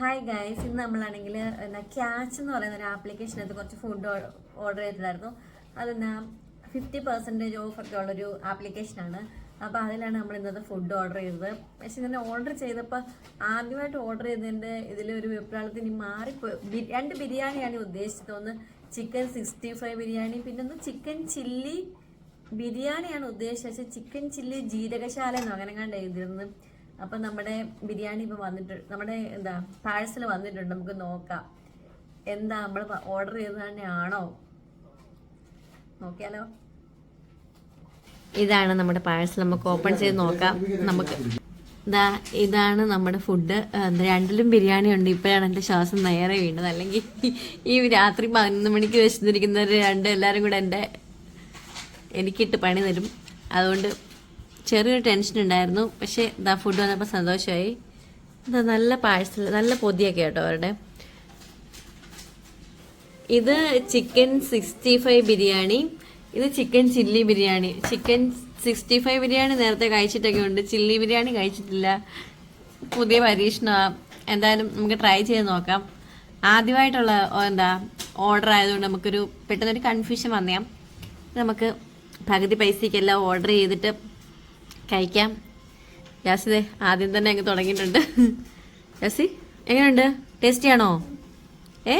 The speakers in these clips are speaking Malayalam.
ഹായ് ഗൈസ് ഇന്ന് നമ്മളാണെങ്കിൽ എന്നാ ക്യാച്ച് എന്ന് പറയുന്ന ഒരു ആപ്ലിക്കേഷനകത്ത് കുറച്ച് ഫുഡ് ഓർഡർ ചെയ്തിട്ടുണ്ടായിരുന്നു. അതെന്നാ ഫിഫ്റ്റി പെർസെന്റേജ് ഓഫ് ഒക്കെ ഉള്ളൊരു ആപ്ലിക്കേഷനാണ് അപ്പോൾ അതിലാണ് നമ്മൾ ഇന്നത്തെ ഫുഡ് ഓർഡർ ചെയ്തത്. പക്ഷെ ഇങ്ങനെ ഓർഡർ ചെയ്തപ്പോൾ ആദ്യമായിട്ട് ഓർഡർ ചെയ്തതിന്റെ ഇതിലൊരു വിപ്രാളത്തിന് മാറിപ്പോയി. രണ്ട് ബിരിയാണിയാണ് ഉദ്ദേശിച്ചത്. ഒന്ന് ചിക്കൻ സിക്സ്റ്റി ഫൈവ് ബിരിയാണി പിന്നെ ഒന്ന് ചിക്കൻ ചില്ലി ബിരിയാണിയാണ് ഉദ്ദേശിച്ചത്. ചിക്കൻ ചില്ലി ജീരകശാല എന്നോ അങ്ങനെ കണ്ട് എഴുതിയിരുന്നത്. അപ്പം നമ്മുടെ ബിരിയാണി ഇപ്പൊ വന്നിട്ട് നമ്മുടെ എന്താ പാഴ്സൽ വന്നിട്ടുണ്ട് നമുക്ക് നോക്കാം. എന്താ നമ്മൾ ഓർഡർ ചെയ്തത് തന്നെയാണോ? നോക്കിയാലോ? ഇതാണ് നമ്മുടെ പാഴ്സൽ നമുക്ക് ഓപ്പൺ ചെയ്ത് നോക്കാം. നമുക്ക് ഇതാ ഇതാണ് നമ്മുടെ ഫുഡ് രണ്ടിലും ബിരിയാണി ഉണ്ട്. ഇപ്പോഴാണ് എന്റെ ശ്വാസം നേരെ വീണത്. അല്ലെങ്കിൽ ഈ രാത്രി പതിനൊന്ന് മണിക്ക് വിശന്നിരിക്കുന്നവർ രണ്ട് എല്ലാവരും കൂടെ എന്റെ എനിക്കിട്ട് പണി തരും. അതുകൊണ്ട് ചെറിയൊരു ടെൻഷൻ ഉണ്ടായിരുന്നു. പക്ഷേ ഇതാ ഫുഡ് വന്നപ്പോൾ സന്തോഷമായി ഇതാ നല്ല പാഴ്സൽ നല്ല പൊതിയൊക്കെ കേട്ടോ അവരുടെ. ഇത് ചിക്കൻ സിക്സ്റ്റി ഫൈവ് ബിരിയാണി ഇത് chicken chilli biryani. Chicken sixty five biryani നേരത്തെ കഴിച്ചിട്ടൊക്കെ ഉണ്ട്. ചില്ലി ബിരിയാണി കഴിച്ചിട്ടില്ല. പുതിയ പരീക്ഷണമാണ് എന്തായാലും നമുക്ക് ട്രൈ ചെയ്ത് നോക്കാം. ആദ്യമായിട്ടുള്ള എന്താ ഓർഡർ ആയതുകൊണ്ട് നമുക്കൊരു പെട്ടെന്നൊരു കൺഫ്യൂഷൻ വന്നേക്കാം. നമുക്ക് പകുതി പൈസയ്ക്കെല്ലാം ഓർഡർ ചെയ്തിട്ട് കഴിക്കാം. യാസിദേ ആദ്യം തന്നെ അങ്ങ് തുടങ്ങിയിട്ടുണ്ട്. യാസി എങ്ങനെയുണ്ട്? ടേസ്റ്റി ആണോ? ഏ?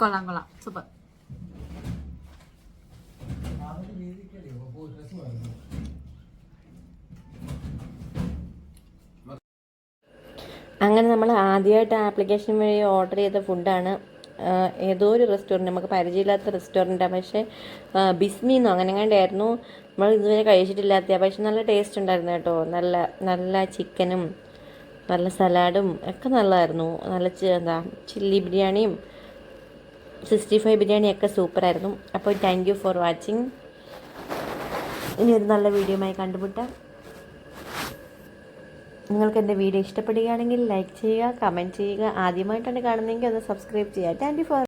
കൊള്ളാം കൊള്ളാം. സൂപ്പർ. അങ്ങനെ നമ്മൾ ആദ്യമായിട്ട് ആപ്ലിക്കേഷൻ വഴി ഓർഡർ ചെയ്ത ഫുഡാണ് ഏതോ ഒരു റെസ്റ്റോറന്റ് നമുക്ക് പരിചയമില്ലാത്ത റെസ്റ്റോറന്റാണ് പക്ഷേ ബിസ്മിന്നോ അങ്ങനെ കണ്ടായിരുന്നു നമ്മൾ ഇതുവരെ കഴിച്ചിട്ടില്ലാത്ത പക്ഷെ നല്ല ടേസ്റ്റ് ഉണ്ടായിരുന്നു കേട്ടോ. നല്ല നല്ല ചിക്കനും നല്ല സലാഡും ഒക്കെ നല്ലതായിരുന്നു. നല്ല എന്താ ചില്ലി ബിരിയാണിയും സിക്സ്റ്റി ഫൈവ് ബിരിയാണിയൊക്കെ സൂപ്പറായിരുന്നു അപ്പോൾ താങ്ക് യു ഫോർ വാച്ചിങ് ഇനി ഒരു നല്ല വീഡിയോയുമായി കണ്ടുമുട്ടാം. നിങ്ങൾക്ക് എന്റെ വീഡിയോ ഇഷ്ടപ്പെടുകയാണെങ്കിൽ ലൈക്ക് ചെയ്യുക കമന്റ് ചെയ്യുക. ആദ്യമായിട്ടാണ് കാണുന്നതെങ്കിൽ ഒന്ന് സബ്സ്ക്രൈബ് ചെയ്യുക. Thank for